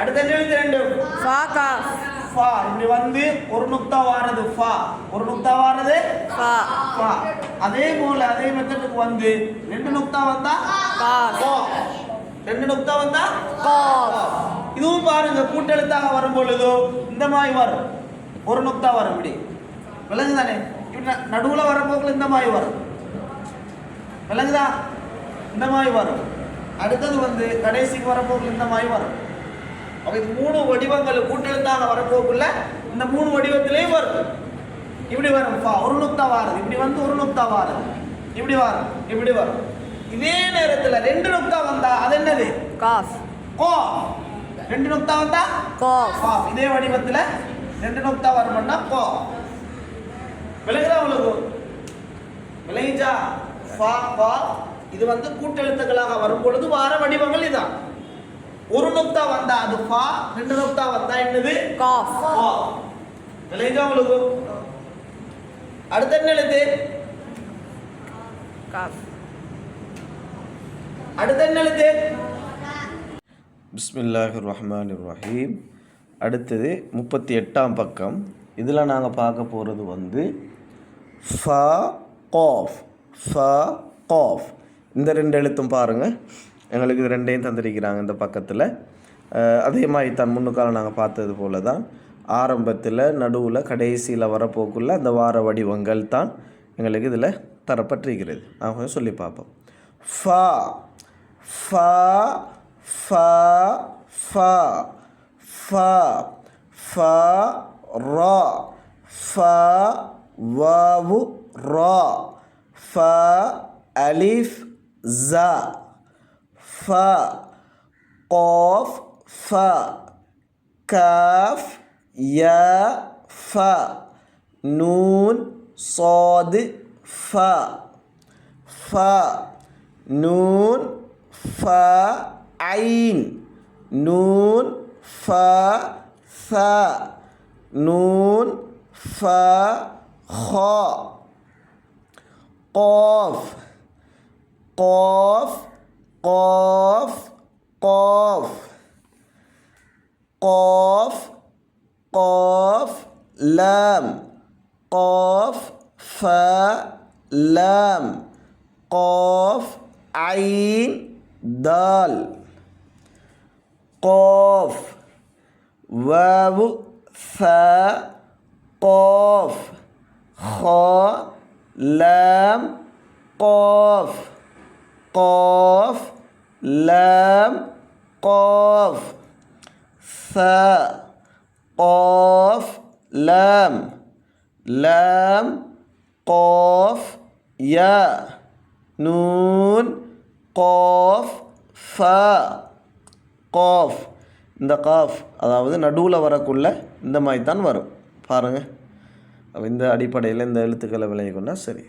அடுத்த எழுத்து ரெண்டு? ஃபா காஃப் ஃபா. இப்படி வந்து ஒரு நுக்தா வாரது ஃபா. ஒரு நுக்தா வாரது ஃபா. ஃபா. அதே போல அதே மெத்தடுக்கு வந்து ரெண்டு நுக்தா வந்தா காஃப் கோ. ரெண்டு நுக்தா வந்தா காஃப் இதுவும் பாருங்க கூட்டெழுத்தாக வரும் பொழுதோ இந்த மாதிரி வரும். ஒரு நுக்தா வரும் இப்படி. விளங்கு தானே இப்படி நடுவுல வரப்போக்குள்ள இந்த மாதிரி வரும். விளங்குதா? இந்த மாதிரி வரும். அடுத்தது வந்து கடைசிக்கு வரப்போக்குள்ள இந்த மாதிரி வரும். அப்ப இது மூணு வடிவங்கள் கூட்டெழுத்தாக வரப்போக்குள்ள இந்த மூணு வடிவத்திலேயும் வரும். இப்படி வரும். ஒரு நுக்தா வாருது. இப்படி வந்து ஒரு நுக்தா வாருது. இப்படி வரும். இப்படி வரும். இதே நேரத்துல ரெண்டு நுக்தா வந்தா அது என்னது? காஃப். கோ ரெண்டு நுக்தா வந்தா? காஃப். கோ இதே வடிவத்துல ரெண்டு நுக்தா வரணும்னா கோ விளங்குதா உங்களுக்கு? விளங்கிச்சா? ஃபா கா இது வந்து கூட்டெழுத்துக்களாக வரும் பொழுது வார வடிவங்கள் இதான். ஒரு நுக்தா வந்தா அது ஃபா ரெண்டு நுக்தா வந்தா என்னது? காஃப். விளங்கிச்சா உங்களுக்கு? அடுத்த என்ன எழுத்து? காஃப். அடுத்த என்ன எழுத்து? பிஸ்மில்லாஹ் ரஹ்மான் ரஹீம் அடுத்தது முப்பத்தி எட்டாம் பக்கம். இதில் நாங்கள் பார்க்க போகிறது வந்து ஃப காஃப். ஃப காஃப். இந்த ரெண்டு எழுத்தும் பாருங்கள் எங்களுக்கு இது ரெண்டையும் தந்திருக்கிறாங்க இந்த பக்கத்தில். அதே மாதிரி தான் முன்னுக்கால நாங்கள் பார்த்தது போல தான் ஆரம்பத்தில் நடுவில் கடைசியில் வரப்போக்குள்ள அந்த வார வடிவங்கள் தான் எங்களுக்கு இதில் தரப்பட்டிருக்கிறது. நான் கொஞ்சம் சொல்லி பார்ப்போம். ஃபா ஃபா ஃபா ஃபா ஃபா ஃபா ரா ஃபா வாவு ரா ஃபா அலிஃப் ஜா. ஃபா قاف فا كاف يا فا نون صاد فا فا نون فا عين نون فا ثا نون فا خا قاف قاف কফ কফ কফ কফ, লাম, কফ, ফা, লাম, কফ, আইন, দাল, কফ, ওয়াউ, সা, কফ, খ, লাম, কফ। காஃப் லம் காஃப் ச காஃப் லம் லம் காஃப் ய நூன் காஃப் ஃப காஃப் இந்த காஃப் அதாவது நடுவில் வரக்குள்ள இந்த மாதிரி தான் வரும் பாருங்கள் இந்த அடிப்படையில் இந்த எழுத்துக்களை விளங்கிக்கொண்டா சரி.